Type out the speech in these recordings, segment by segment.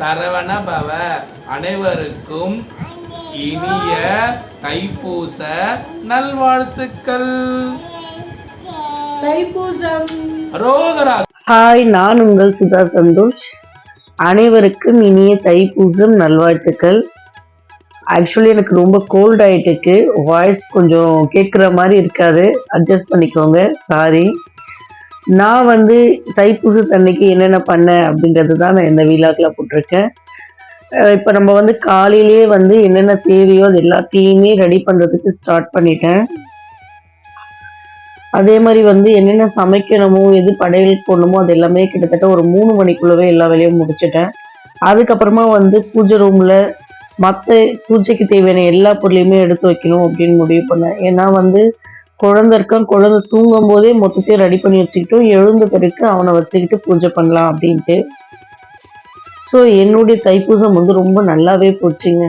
சரவண பவ அனைவருக்கும் இனிய தைப்பூச நல்வாழ்த்துக்கள். தைப்பூசம். ரோகரா ஹாய் நான் உங்கள் சுதா சந்தோஷ். அனைவருக்கும் இனிய தைப்பூசம் நல்வாழ்த்துக்கள். ஆக்சுவலி எனக்கு ரொம்ப கோல்ட் ஆயிட்டுக்கு வாய்ஸ் கொஞ்சம் கேட்குற மாதிரி இருக்காது. அட்ஜஸ்ட் பண்ணிக்கோங்க. சாரி நான் வந்து தைப்பூச தன்னைக்கு என்னென்ன பண்ணேன் அப்படின்றது தான் நான் இந்த வீலாக்கில் போட்டிருக்கேன். இப்போ நம்ம வந்து காலையிலேயே வந்து என்னென்ன தேவையோ அது எல்லாத்தையுமே ரெடி பண்ணுறதுக்கு ஸ்டார்ட் பண்ணிட்டேன். அதே மாதிரி வந்து என்னென்ன சமைக்கணுமோ எது படையல் போடணுமோ அது எல்லாமே கிட்டத்தட்ட ஒரு மூணு மணிக்குள்ளவே எல்லா வேலையும் முடிச்சிட்டேன். அதுக்கப்புறமா வந்து பூஜை ரூமில் மற்ற பூஜைக்கு தேவையான எல்லா பொருளையுமே எடுத்து வைக்கணும் அப்படின்னு முடிவு பண்ணேன். ஏன்னா வந்து குழந்தை இருக்கான் குழந்தை தூங்கும் போதே மொத்தத்தையும் ரெடி பண்ணி வச்சுக்கிட்டோம் எழுந்த பிறகு அவனை வச்சுக்கிட்டு பூஜை பண்ணலாம் அப்படின்ட்டு. ஸோ என்னுடைய தைப்பூசம் வந்து ரொம்ப நல்லாவே போச்சுங்க.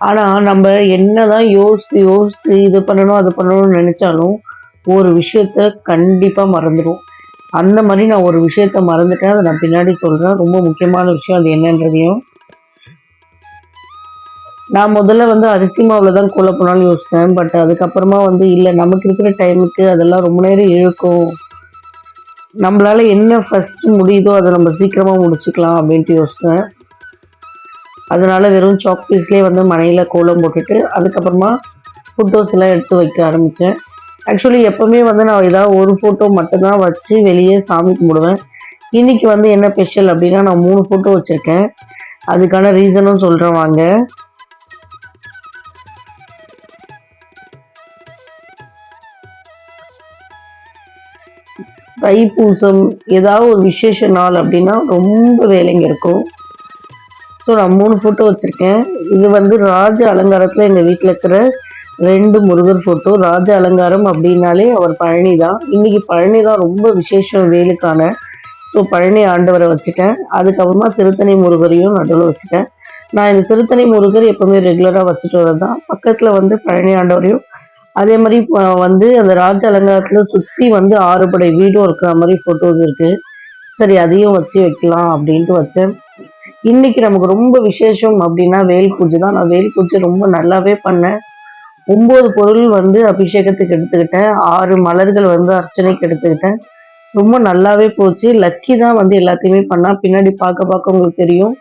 ஆனால் நம்ம என்னதான் யோசித்து யோசித்து இது பண்ணணும் அது பண்ணணும்னு நினச்சாலும் ஒரு விஷயத்த கண்டிப்பாக மறந்துடும் அந்த மாதிரி நான் ஒரு விஷயத்த மறந்துட்டேன் அதை நான் பின்னாடி சொல்கிறேன் ரொம்ப முக்கியமான விஷயம் அது என்னன்றதையும் நான் முதல்ல வந்து அரிசி மாவில் தான் கோல போனாலும் யோசித்தேன் பட் அதுக்கப்புறமா வந்து இல்லை நமக்கு இருக்கிற டைமுக்கு அதெல்லாம் ரொம்ப நேரம் இழுக்கும். நம்மளால என்ன ஃபஸ்ட்டு முடியுதோ அதை நம்ம சீக்கிரமாக முடிச்சுக்கலாம் அப்படின்ட்டு யோசித்தேன் அதனால் வெறும் சாக் பீஸ்லேயே வந்து மனையில் கோலம் போட்டுட்டு அதுக்கப்புறமா ஃபோட்டோஸ் எல்லாம் எடுத்து வைக்க ஆரம்பித்தேன் ஆக்சுவலி எப்போவுமே வந்து நான் ஏதாவது ஒரு ஃபோட்டோ மட்டும்தான் வச்சு வெளியே சாமி கும்பிடுவேன். இன்னைக்கு வந்து என்ன ஸ்பெஷல் அப்படின்னா நான் மூணு ஃபோட்டோ வச்சுருக்கேன். அதுக்கான ரீசனும் சொல்கிறேன் வாங்க. தைப்பூசம் ஏதாவது ஒரு விசேஷ நாள் அப்படின்னா ரொம்ப வேலைங்க இருக்கும். ஸோ நான் மூணு ஃபோட்டோ வச்சுருக்கேன். இது வந்து ராஜ அலங்காரத்தில் எங்கள் வீட்டில் இருக்கிற ரெண்டு முருகர் ஃபோட்டோ ராஜ அலங்காரம் அப்படின்னாலே அவர் பழனி தான். இன்றைக்கி பழனி தான் ரொம்ப விசேஷம் வேலுக்கான. ஸோ பழனி ஆண்டவரை வச்சுட்டேன். அதுக்கப்புறமா திருத்தணி முருகரையும் நடுவில் வச்சுட்டேன். நான் இந்த திருத்தணி முருகர் எப்போவுமே ரெகுலராக வச்சுட்டு வரது தான். பக்கத்தில் வந்து பழனி ஆண்டவரையும் அதே மாதிரி இப்போ வந்து அந்த ராஜ அலங்காரத்தில் சுற்றி வந்து ஆறுபடை வீடும் இருக்கிற மாதிரி ஃபோட்டோஸ் இருக்குது சரி அதையும் வச்சு வைக்கலாம் அப்படின்ட்டு வச்சேன். இன்னைக்கு நமக்கு ரொம்ப விசேஷம் அப்படின்னா வேல் பூஜை தான். நான் வேல் பூஜை ரொம்ப நல்லாவே பண்ணேன். ஒம்பது பொருள் வந்து அபிஷேகத்துக்கு எடுத்துக்கிட்டேன். ஆறு மலர்கள் வந்து அர்ச்சனைக்கு எடுத்துக்கிட்டேன். ரொம்ப நல்லாவே போச்சு. லக்கி தான் வந்து எல்லாத்தையுமே பண்ணால் பின்னாடி பார்க்க பார்க்க உங்களுக்கு தெரியும்.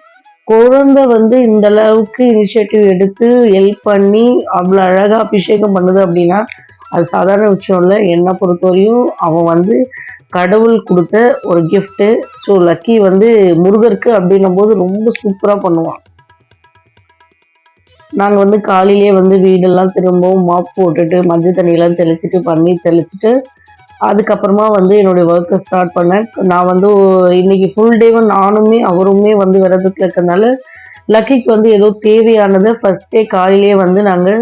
குழந்தை வந்து இந்த அளவுக்கு இனிஷியேட்டிவ் எடுத்து ஹெல்ப் பண்ணி அவ்வளோ அழகாக அபிஷேகம் பண்ணுது அப்படின்னா அது சாதாரண விஷயம் இல்லை. என்னை பொறுத்தவரையும் அவன் வந்து கடவுள் கொடுத்த ஒரு கிஃப்ட்டு ஸோ லக்கி வந்து முருகருக்கு அப்படின்னும் போது ரொம்ப சூப்பராக பண்ணுவான். நாங்கள் வந்து காலையிலேயே வந்து வீடெல்லாம் திரும்பவும் மாப் போட்டுட்டு மஞ்சள் தண்ணியெல்லாம் தெளிச்சிட்டு பண்ணி தெளிச்சிட்டு அதுக்கப்புறமா வந்து என்னுடைய ஒர்க்கை ஸ்டார்ட் பண்ணேன். நான் வந்து இன்னைக்கு ஃபுல் டேவும் நானுமே அவருமே வந்து விரதத்தில் இருக்கிறதுனால லக்கிக்கு வந்து ஏதோ தேவையானதை ஃபஸ்ட்டே காலையிலேயே வந்து நாங்கள்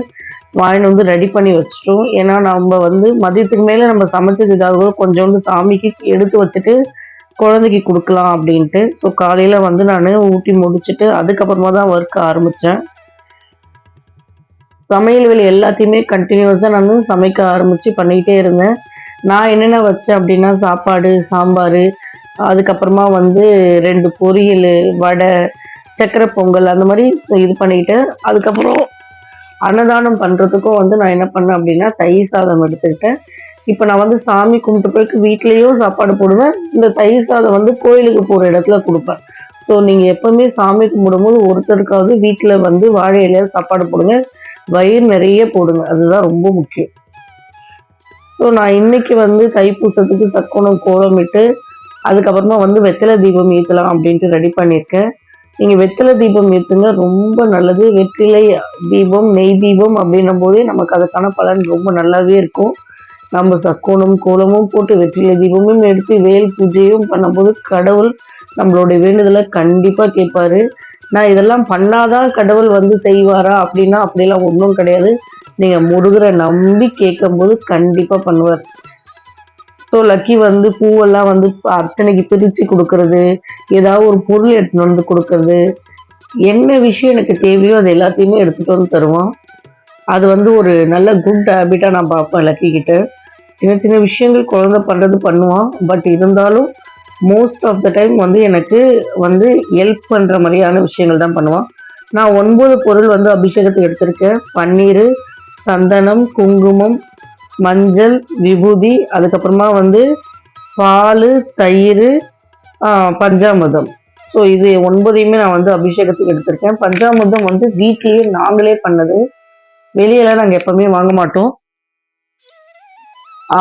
வாங்கிட்டு வந்து ரெடி பண்ணி வச்சிட்டோம். ஏன்னா நம்ம வந்து மதியத்துக்கு மேலே நம்ம சமைச்சதுக்காக கொஞ்சோண்டு சாமிக்கு எடுத்து வச்சுட்டு குழந்தைக்கு கொடுக்கலாம் அப்படின்ட்டு. ஸோ காலையில் வந்து நான் ஊட்டி முடிச்சுட்டு அதுக்கப்புறமா தான் ஒர்க் ஆரம்பித்தேன் சமையல் வேலை எல்லாத்தையுமே கண்டினியூஸாக நான் சமைக்க ஆரம்பித்து பண்ணிக்கிட்டே இருந்தேன். நான் என்னென்ன வச்சேன் அப்படின்னா சாப்பாடு சாம்பார் அதுக்கப்புறமா வந்து ரெண்டு பொரியல் வடை சக்கரை பொங்கல் அந்த மாதிரி இது பண்ணிக்கிட்டேன். அதுக்கப்புறம் அன்னதானம் பண்ணுறதுக்கும் வந்து நான் என்ன பண்ணேன் அப்படின்னா தயிர் சாதம் எடுத்துக்கிட்டேன். இப்போ நான் வந்து சாமி கும்பிட்டு பிறகு வீட்லேயும் சாப்பாடு போடுவேன். இந்த தயிர் சாதம் வந்து கோயிலுக்கு போகிற இடத்துல கொடுப்பேன். ஸோ நீங்கள் எப்போவுமே சாமி கும்பிடும்போது ஒருத்தருக்காவது வீட்டில் வந்து வாழை இலையில சாப்பாடு போடுங்க. வயிறு நிறைய போடுங்க. அதுதான் ரொம்ப முக்கியம். ஸோ நான் இன்னைக்கு வந்து தைப்பூசத்துக்கு சக்கோணம் கோலமிட்டு அதுக்கப்புறமா வந்து வெத்தலை தீபம் ஏற்றலாம் அப்படின்ட்டு ரெடி பண்ணியிருக்கேன் நீங்கள் வெத்தலை தீபம் ஏற்றுங்க ரொம்ப நல்லது. வெற்றிலை தீபம் நெய் தீபம் அப்படின்னும் போதே நமக்கு அதுக்கான பலன் ரொம்ப நல்லாவே இருக்கும். நம்ம சக்கோணம் கோலமும் போட்டு வெற்றிலை தீபமும் எடுத்து வேல் பூஜையும் பண்ணும்போது கடவுள் நம்மளுடைய வேண்டுதலை கண்டிப்பாக கேட்பாரு. நான் இதெல்லாம் பண்ணாதான் கடவுள் வந்து செய்வாரா அப்படின்னா அப்படிலாம் ஒன்றும் கிடையாது. நீங்கள் முருகரை நம்பி கேட்கும்போது கண்டிப்பாக பண்ணுவார். ஸோ லக்கி வந்து பூவெல்லாம் வந்து அர்ச்சனைக்கு பிரித்து கொடுக்கறது ஏதாவது ஒரு பொருள் எடுத்துகிட்டு வந்து கொடுக்கறது. என்ன விஷயம் எனக்கு தேவையோ அது எல்லாத்தையுமே எடுத்துகிட்டு வந்து தருவான். அது வந்து ஒரு நல்ல குட் ஹேபிட்டாக நான் பார்ப்பேன் லக்கி கிட்ட. சின்ன சின்ன விஷயங்கள் குழந்த பண்ணுறது பண்ணுவான். பட் இருந்தாலும் மோஸ்ட் ஆஃப் த டைம் வந்து எனக்கு வந்து ஹெல்ப் பண்ணுற மாதிரியான விஷயங்கள் தான் பண்ணுவான். நான் ஒன்பது பொருள் வந்து அபிஷேகத்துக்கு எடுத்திருக்கேன். பன்னீர் சந்தனம் குங்குமம் மஞ்சள் விபூதி அதுக்கப்புறமா வந்து பால் தயிர் பஞ்சாமிர்தம். ஸோ இது ஒன்பதையுமே நான் வந்து அபிஷேகத்துக்கு எடுத்திருக்கேன். பஞ்சாமிர்தம் வந்து வீட்லேயே நாங்களே பண்ணது. வெளியெல்லாம் நாங்கள் எப்பவுமே வாங்க மாட்டோம்.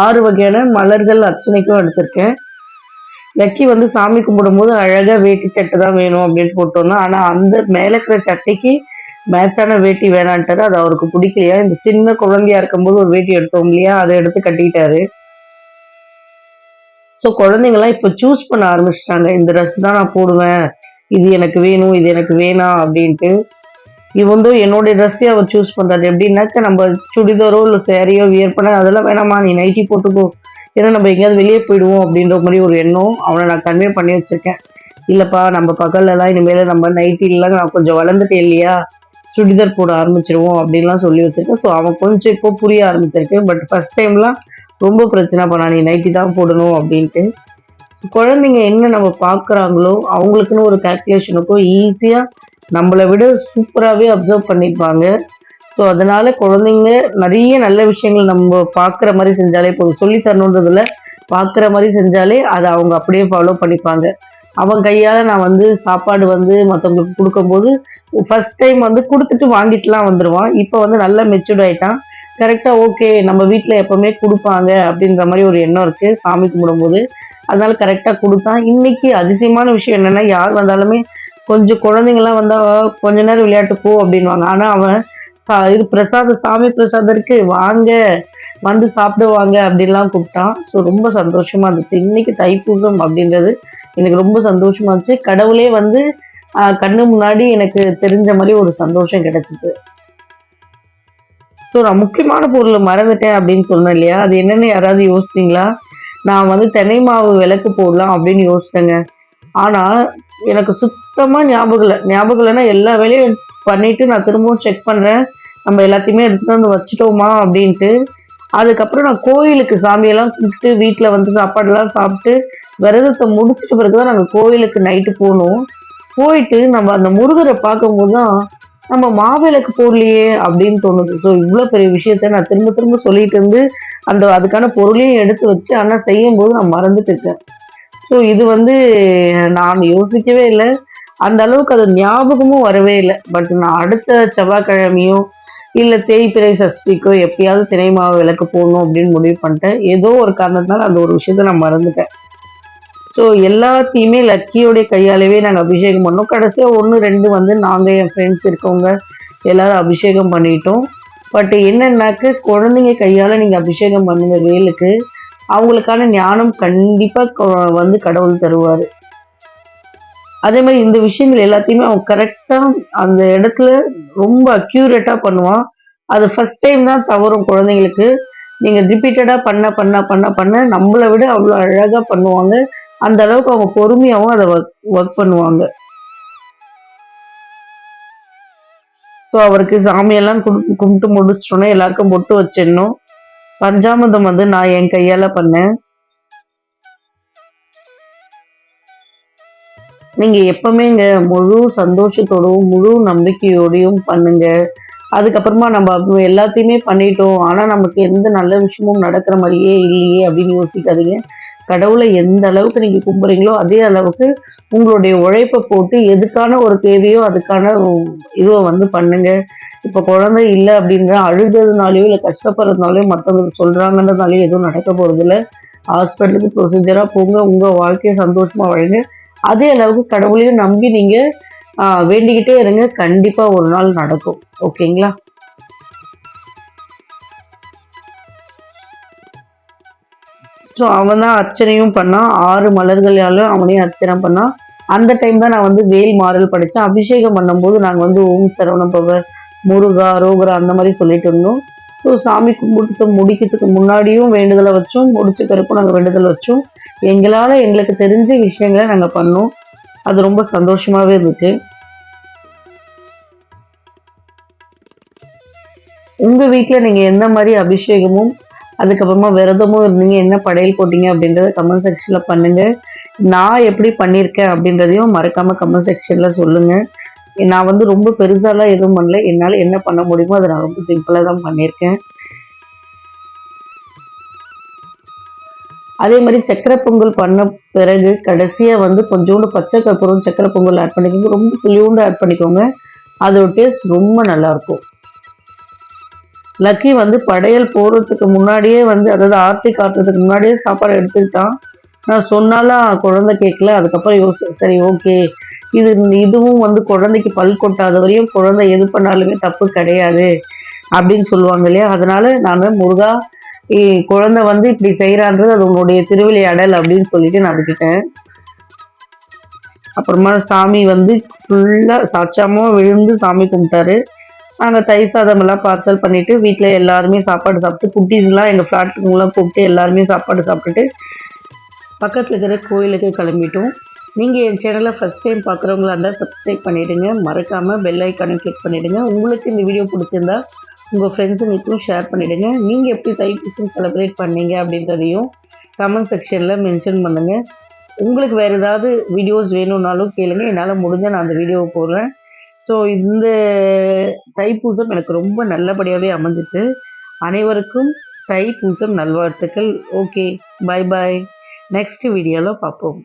ஆறு வகையான மலர்கள் அர்ச்சனைக்கும் எடுத்திருக்கேன். லக்கி வந்து சாமி கும்பிடும்போது அழகாக வேட்டி சட்டை தான் வேணும் அப்படின்னு போட்டோம்னா ஆனால் அந்த மேலே இருக்கிற சட்டைக்கு மேட்சான வேட்டி வேணான்ட்டாரு. அது அவருக்கு பிடிக்கலையா? இந்த சின்ன குழந்தையா இருக்கும்போது ஒரு வேட்டி எடுத்தோம் இல்லையா? அதை எடுத்து கட்டிக்கிட்டாரு ஸோ குழந்தைங்களாம் இப்போ சூஸ் பண்ண ஆரம்பிச்சிட்டாங்க. இந்த ட்ரெஸ் தான் நான் போடுவேன். இது எனக்கு வேணும் இது எனக்கு வேணாம் அப்படின்ட்டு. இது வந்து என்னுடைய ட்ரெஸ்ஸே அவர் சூஸ் பண்ணுறாரு எப்படின்னாக்க நம்ம சுடிதாரோ இல்லை சேரீயோ வியர் பண்ண அதெல்லாம் வேணாமா நீ நைட்டி போட்டுக்கோ. ஏன்னா நம்ம எங்கேயாவது வெளியே போயிடுவோம் அப்படின்ற மாதிரி ஒரு எண்ணம் அவனை நான் கன்வே பண்ணி வச்சுருக்கேன். இல்லைப்பா நம்ம பகல்லலாம் இனிமேல் நம்ம நைட்டிலாம் நான் கொஞ்சம் வளர்ந்துட்டேன் இல்லையா? சுடிதார் போட ஆரம்பிச்சிருவோம் அப்படின்லாம் சொல்லி வச்சிருக்கேன். ஸோ அவன் கொஞ்சம் இப்போ புரிய ஆரம்பிச்சிருக்கேன் பட் ஃபஸ்ட் டைம்லாம் ரொம்ப பிரச்சனை பண்ணா நீ நைட்டி தான் போடணும் அப்படின்ட்டு. குழந்தைங்க என்ன நம்ம பார்க்குறாங்களோ அவங்களுக்குன்னு ஒரு கேல்குலேஷனுக்கும் ஈஸியாக நம்மளை விட சூப்பராகவே அப்சர்வ் பண்ணிப்பாங்க. ஸோ அதனால் குழந்தைங்க நிறைய நல்ல விஷயங்கள் நம்ம பார்க்குற மாதிரி செஞ்சாலே போதும். சொல்லி தரணுன்றதுல பார்க்குற மாதிரி செஞ்சாலே அதை அவங்க அப்படியே ஃபாலோ பண்ணிப்பாங்க. அவன் கையால் நான் வந்து சாப்பாடு வந்து மற்றவங்களுக்கு கொடுக்கும்போது ஃபர்ஸ்ட் டைம் வந்து கொடுத்துட்டு வாங்கிட்டுலாம் வந்துடுவான் இப்போ வந்து நல்லா மெச்சூர்ட் ஆகிட்டான் கரெக்டாக ஓகே நம்ம வீட்டில் எப்பவுமே கொடுப்பாங்க அப்படின்ற மாதிரி ஒரு எண்ணம் இருக்குது சாமி கும்பிடும்போது. அதனால கரெக்டாக கொடுத்தான். இன்னைக்கு அதிசயமான விஷயம் என்னன்னா யார் வந்தாலுமே கொஞ்சம் குழந்தைங்கலாம் வந்தா கொஞ்ச நேரம் விளையாட்டு போ அப்படின்வாங்க ஆனா அவன் "சா- இது பிரசாதம் சாமி பிரசாதம் இருக்கு. வாங்க வந்து சாப்பிடுவாங்க அப்படின்லாம் கூப்பிட்டான். ஸோ ரொம்ப சந்தோஷமா இருந்துச்சு. இன்னைக்கு தைப்பூசம் அப்படின்றது எனக்கு ரொம்ப சந்தோஷமா இருந்துச்சு கடவுளே வந்து கண்ணு முன்னாடி எனக்கு தெரிஞ்ச மாதிரி ஒரு சந்தோஷம் கிடைச்சிச்சு. ஸோ நான் முக்கியமான பொருள் மறந்துட்டேன் அப்படின்னு சொன்னேன் இல்லையா? அது என்னன்னு யாராவது யோசிச்சிங்களா நான் வந்து தென்னை மாவு விளக்கு போடலாம் அப்படின்னு யோசிச்சேங்க ஆனா எனக்கு சுத்தமா ஞாபகம் இல்லை. ஞாபகம் இல்லைன்னா எல்லா வேலையும் பண்ணிட்டு நான் திரும்பவும் செக் பண்றேன். நம்ம எல்லாத்தையுமே எடுத்துகிட்டு வந்து வச்சுட்டோமா அப்படின்ட்டு. அதுக்கப்புறம் நான் கோயிலுக்கு சாமியெல்லாம் கூப்பிட்டு வீட்டில் வந்து சாப்பாடெல்லாம் சாப்பிட்டு விரதத்தை முடிச்சிட்ட பிறகுதான் நாங்கள் கோயிலுக்கு நைட்டு போனோம். போயிட்டு நம்ம அந்த முருகரை பார்க்கும்போது தான் நம்ம மாவிளக்கு போடலையே அப்படின்னு தோணுது. ஸோ இவ்வளோ பெரிய விஷயத்த நான் திரும்ப திரும்ப சொல்லிட்டு இருந்து அந்த அதுக்கான பொருளையும் எடுத்து வச்சு ஆனால் செய்யும்போது நான் மறந்துட்டு இருக்கேன். ஸோ இது வந்து நான் யோசிக்கவே இல்லை. அந்த அளவுக்கு அது ஞாபகமும் வரவே இல்லை. பட் நான் அடுத்த செவ்வாய்க்கிழமையோ இல்லை தேய்பிறை சஷ்டிக்கோ எப்பயாவது தினை மாவு விளக்கு போடணும் அப்படின்னு முடிவு பண்ணிட்டேன். ஏதோ ஒரு காரணத்தினால அந்த ஒரு விஷயத்த நான் மறந்துட்டேன். ஸோ எல்லாத்தையுமே லக்கியோடைய கையாலவே நாங்கள் அபிஷேகம் பண்ணோம். கடைசியாக ஒன்று ரெண்டு வந்து நாங்கள் என் ஃப்ரெண்ட்ஸ் இருக்கவங்க எல்லோரும் அபிஷேகம் பண்ணிட்டோம். பட் என்னென்னாக்க குழந்தைங்க கையால் நீங்கள் அபிஷேகம் பண்ணுங்க வேலுக்கு அவங்களுக்கான ஞானம் கண்டிப்பாக வந்து கடவுள் தருவார். அதே மாதிரி இந்த விஷயங்கள் எல்லாத்தையுமே அவன் கரெக்டாக அந்த இடத்துல ரொம்ப அக்யூரேட்டாக பண்ணுவான். அது ஃபஸ்ட் டைம் தான் தவறும் குழந்தைங்களுக்கு. நீங்கள் ரிப்பீட்டடாக பண்ண பண்ண பண்ண பண்ண நம்மளை விட அவ்வளோ அழகாக பண்ணுவாங்க. அந்த அளவுக்கு அவங்க பொறுமையாகவும் அதை ஒர்க் ஒர்க் பண்ணுவாங்க. ஸோ அவருக்கு சாமியெல்லாம் கும்- கும்பிட்டு முடிச்சிட்டோன்னே எல்லாருக்கும் பொட்டு வச்சிடணும். பஞ்சாமிர்தம் வந்து நான் என் கையால பண்ணேன். நீங்க எப்பவுமே இங்கே முழு சந்தோஷத்தோடவும் முழு நம்பிக்கையோடையும் பண்ணுங்க. அதுக்கப்புறமா நம்ம எல்லாத்தையுமே பண்ணிட்டோம். ஆனா நமக்கு எந்த நல்ல விஷயமும் நடக்கிற மாதிரியே இல்லையே அப்படின்னு யோசிக்காதீங்க. கடவுளை எந்த அளவுக்கு நீங்க கும்புறீங்களோ அதே அளவுக்கு உங்களுடைய உழைப்பை போட்டு எதுக்கான ஒரு தேவையோ அதுக்கான இதுவை வந்து பண்ணுங்க. இப்போ குழந்தை இல்லை அப்படின்ற அழுகிறதுனாலயோ இல்லை கஷ்டப்படுறதுனாலயோ மற்றவங்க சொல்றாங்கன்றதுனாலயோ எதுவும் நடக்க போறது இல்லை ஹாஸ்பிட்டலுக்கு ப்ரொசீஜராக போங்க உங்கள் வாழ்க்கையை சந்தோஷமாக வழங்க. அதே அளவுக்கு கடவுளையும் நம்பி நீங்கள் வேண்டிக்கிட்டே இருங்க. கண்டிப்பாக ஒரு நாள் நடக்கும். ஓகேங்களா ஸோ அவன் தான் அர்ச்சனையும் பண்ணான் ஆறு மலர்களாலும் அவனையும் அர்ச்சனை பண்ணான் அந்த டைம் தான் நான் வந்து வேல் மாறல் படித்தேன் அபிஷேகம் பண்ணும்போது நாங்கள் வந்து ஓம் சரவண பவர் முருகா ரோகரா அந்த மாதிரி சொல்லிட்டு இருந்தோம். ஸோ சாமி கும்பிட்டு முடிக்கிறதுக்கு முன்னாடியும் வேண்டுதலை வச்சோம். முடிச்ச பிறக்கும் நாங்கள் வேண்டுதல் வச்சோம். எங்களால் எங்களுக்கு தெரிஞ்ச விஷயங்களை நாங்கள் பண்ணோம். அது ரொம்ப சந்தோஷமாகவே இருந்துச்சு. உங்கள் வீட்டில் நீங்கள் எந்த மாதிரி அபிஷேகமும் அதுக்கப்புறமா விரதமும் இருந்தீங்க என்ன படையல் போட்டீங்க அப்படின்றத கமெண்ட் செக்ஷனில் பண்ணுங்க. நான் எப்படி பண்ணியிருக்கேன் அப்படின்றதையும் மறக்காம கமெண்ட் செக்ஷனில் சொல்லுங்க. நான் வந்து ரொம்ப பெருசாலாம் எதுவும் பண்ணல. என்னால் என்ன பண்ண முடியுமோ அதை நான் ரொம்ப சிம்பிளாக தான் பண்ணியிருக்கேன். அதே மாதிரி சக்கரை பொங்கல் பண்ண பிறகு கடைசியாக வந்து கொஞ்சோண்டு பச்சை கற்பூரம் சக்கரை பொங்கல் ஆட் பண்ணிக்கோங்க. ரொம்ப புளியோண்டு ஆட் பண்ணிக்கோங்க. அதோட டேஸ்ட் ரொம்ப நல்லா இருக்கும். லக்கி வந்து படையல் போகிறதுக்கு முன்னாடியே வந்து அதாவது ஆர்த்தி காட்டுறதுக்கு முன்னாடியே சாப்பாடு எடுத்துக்கிட்டான். நான் சொன்னாலும் குழந்தை கேட்கல அதுக்கப்புறம் யோசி சரி ஓகே. இது இதுவும் வந்து குழந்தைக்கு பல் கொட்டாத வரையும் குழந்தை எது பண்ணாலுமே தப்பு கிடையாது அப்படின்னு சொல்லுவாங்க இல்லையா? அதனால நான் முருகா குழந்தை வந்து இப்படி செய்கிறான்றது அது உன்னுடைய திருவிளையாடல் அப்படின்னு சொல்லிட்டு நான் விட்டுட்டேன். அப்புறமா சாமி வந்து ஃபுல்லாக சாட்சாமோ விழுந்து சாமி கும்பிட்டாரு. நாங்கள் தயிர் சாதமெல்லாம் பார்சல் பண்ணிவிட்டு வீட்டில் எல்லாருமே சாப்பாடு சாப்பிட்டு குட்டீஸ்லாம் எங்கள் ஃப்ளாட்டுக்குலாம் கூப்பிட்டு எல்லாருமே சாப்பாடு சாப்பிட்டுட்டு பக்கத்தில் இருக்கிற கோயிலுக்கு கிளம்பிட்டோம். நீங்கள் என் சேனலை ஃபஸ்ட் டைம் பார்க்குறவங்களா இருந்தால் சப்ஸ்கிரைப் பண்ணிவிடுங்க மறக்காமல் பெல் ஐக்கானை கிளிக் பண்ணிவிடுங்க உங்களுக்கு இந்த வீடியோ பிடிச்சிருந்தா உங்கள் ஃப்ரெண்ட்ஸுங்களுக்கும் ஷேர் பண்ணிவிடுங்க நீங்கள் எப்படி தைப்பூசம் செலிப்ரேட் பண்ணீங்க அப்படின்றதையும் கமெண்ட் செக்ஷனில் மென்ஷன் பண்ணுங்கள் உங்களுக்கு வேறு ஏதாவது வீடியோஸ் வேணும்னாலும் கேளுங்க. என்னால் முடிஞ்சால் நான் அந்த வீடியோவை போடுறேன். ஸோ இந்த தைப்பூசம் எனக்கு ரொம்ப நல்லபடியாகவே அமைஞ்சிச்சு. அனைவருக்கும் தைப்பூசம் நல்வாழ்த்துக்கள். ஓகே பை பாய் நெக்ஸ்ட் வீடியோவில் பார்ப்போம்.